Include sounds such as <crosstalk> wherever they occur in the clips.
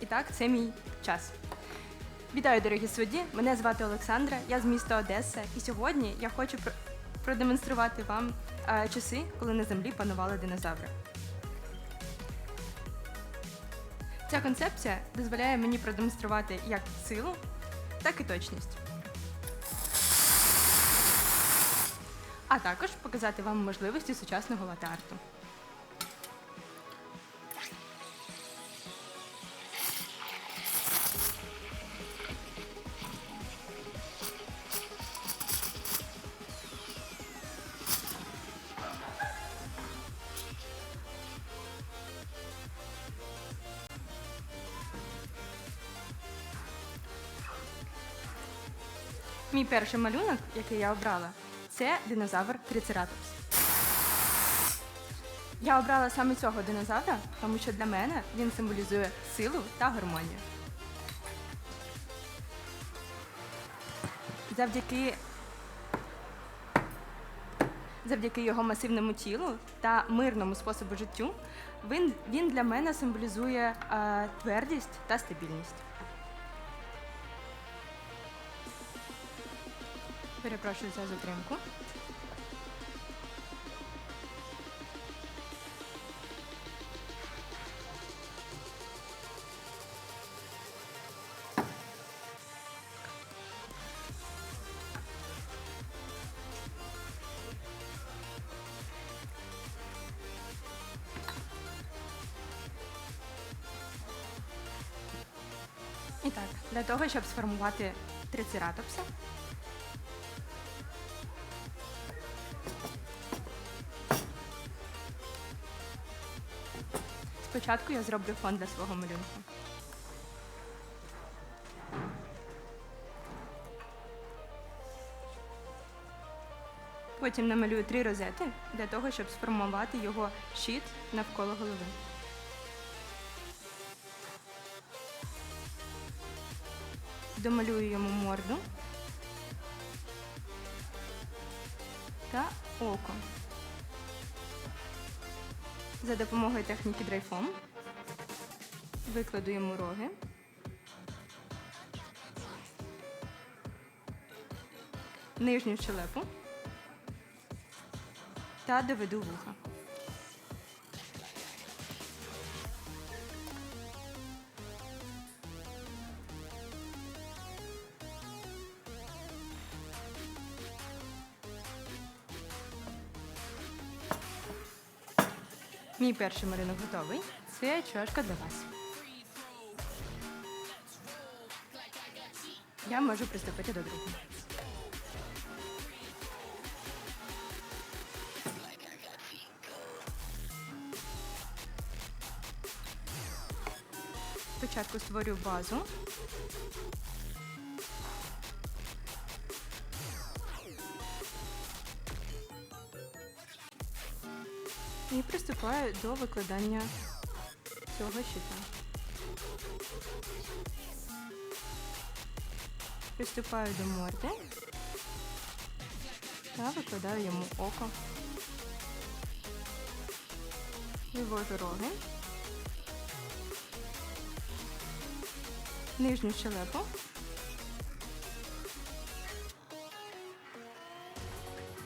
І так, це мій час. Вітаю, дорогі судді! Мене звати Олександра, я з міста Одеса, і сьогодні я хочу продемонструвати вам е, часи, коли на землі панували динозаври. Ця концепція дозволяє мені продемонструвати як силу, так і точність. А також показати вам можливості сучасного латарту. Мій перший малюнок, який я обрала, це динозавр Трицератопс. Я обрала саме цього динозавра, тому що для мене він символізує силу та гармонію. Завдяки, завдяки його масивному тілу та мирному способу життю, він, він для мене символізує е, твердість та стабільність. Перепрошую за затримку. Для того, щоб сформувати трицератопса, Спочатку я зроблю фон для свого малюнку. Потім намалюю три розети для того, щоб сформувати його щит навколо голови. Домалюю йому морду та око. За допомогою техніки драйфом викладу йому роги. Нижню щелепу та доведу вуха. Мій перший малюнок готовий. Це чашка для вас. Я можу приступити до другого. Спочатку створю базу. І приступаю до викладання цього щита. Приступаю до морди та викладаю йому око. Вивожу роги. Нижню щелепу.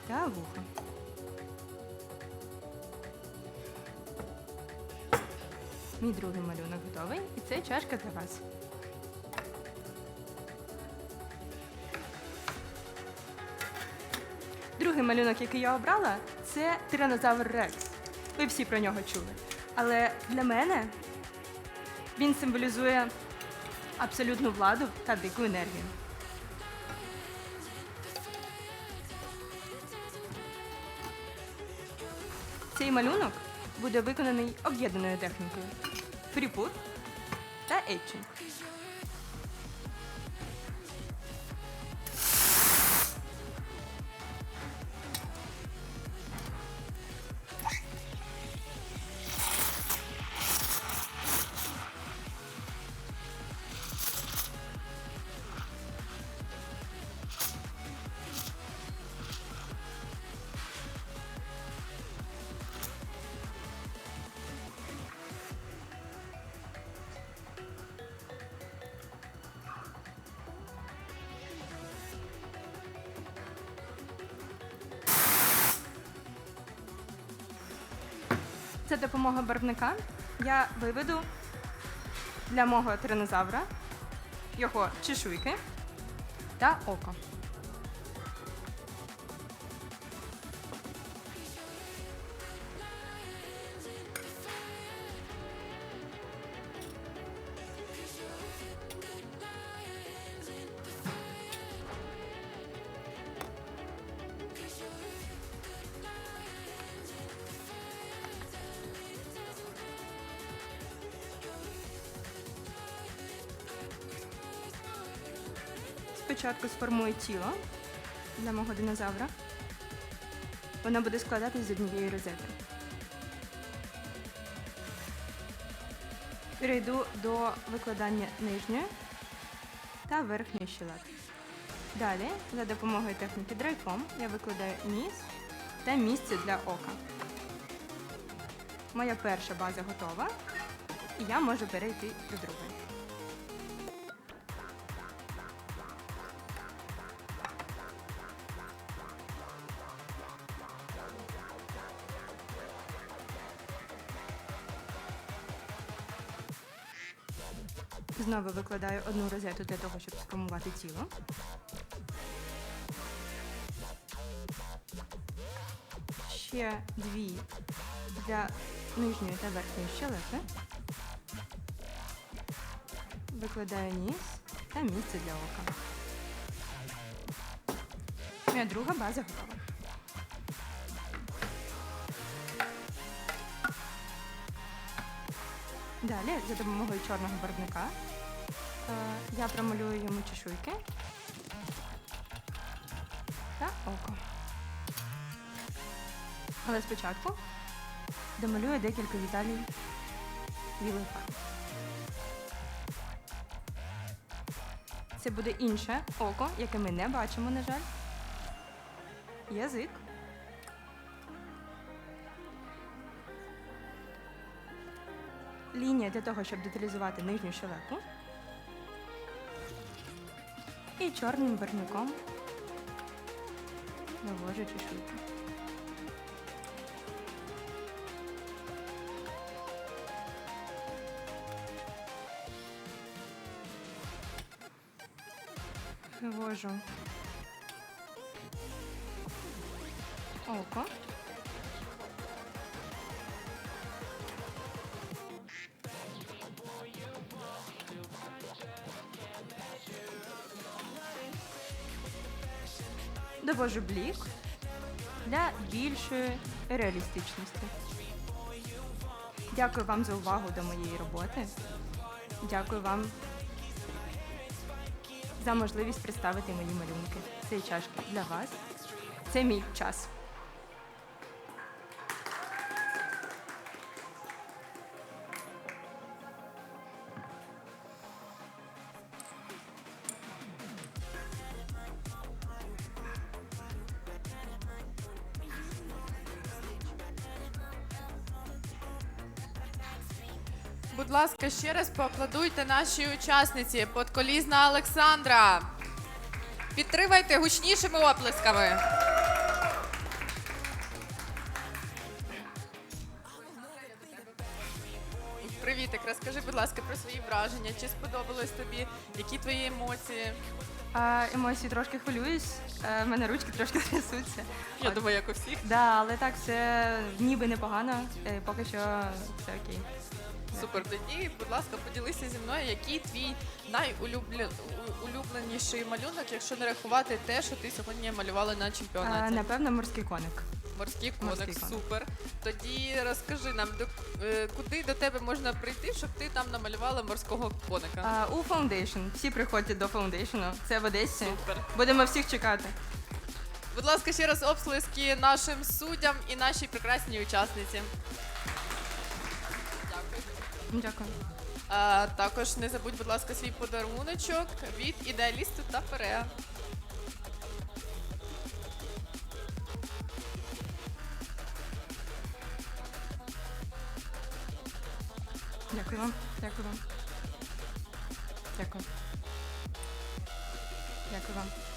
Та вухо. Мій другий малюнок готовий, і це чашка для вас. Другий малюнок, який я обрала, це тиранозавр Рекс. Ви всі про нього чули. Але для мене він символізує абсолютну владу та дику енергію. Цей малюнок буде виконаний об'єднаною технікою фріпут та етчинг. Це допомога барвника. Я виведу для мого тиранозавра його чешуйки та око. Спочатку сформую тіло для мого динозавра. Воно буде складатись з однієї розетки. Перейду до викладання нижньої та верхньої щелепи. Далі, за допомогою техніки драйфом, я викладаю ніс та місце для ока. Моя перша база готова, і я можу перейти до другої. Знову викладаю одну розету для того, щоб сформувати тіло. Ще дві для нижньої та верхньої щелепи. Викладаю ніс та місце для ока. Моя друга база готова. Далі, за допомогою чорного барвника, е, я промалюю йому чешуйки та око. Але спочатку домалюю декілька деталей фарби. Це буде інше око, яке ми не бачимо, на жаль. Язик. Лінія для того, щоб деталізувати нижню щелепу. І чорним барвником навожу чешуйки. Вивожу Довожу блік для більшої реалістичності. Дякую вам за увагу до моєї роботи. Дякую вам за можливість представити мої малюнки. Цей чашки для вас. Це мій час. Будь ласка, ще раз поаплодуйте нашій учасниці подколізна Олександра. Підтримайте гучнішими оплесками. Привітик, розкажи, будь ласка, про свої враження. Чи сподобалось тобі? Які твої емоції? А, емоції трошки хвилююсь, е, в мене ручки трошки <laughs> трясуться. Я От. думаю, як у всіх. Да, але так, все ніби непогано. Е, Поки що все окей. Супер. Тоді, будь ласка, поділися зі мною, який твій найулюбленіший малюнок, якщо не рахувати те, що ти сьогодні малювала на А, чемпіонаті. напевно, морський коник. Морський коник, Морський коник. супер. Тоді розкажи нам, до, е, куди до тебе можна прийти, щоб ти там намалювала морського коника. А, у Foundation. Всі приходять до Foundation. Це в Одесі. Супер. Будемо всіх чекати. Будь ласка, ще раз обслиски нашим суддям і нашій прекрасній учасниці. Дякую. А, також не забудь, будь ласка, свій подаруночок від ідеалісту та Переа. Дякую вам. Дякую вам. Дякую. Дякую вам.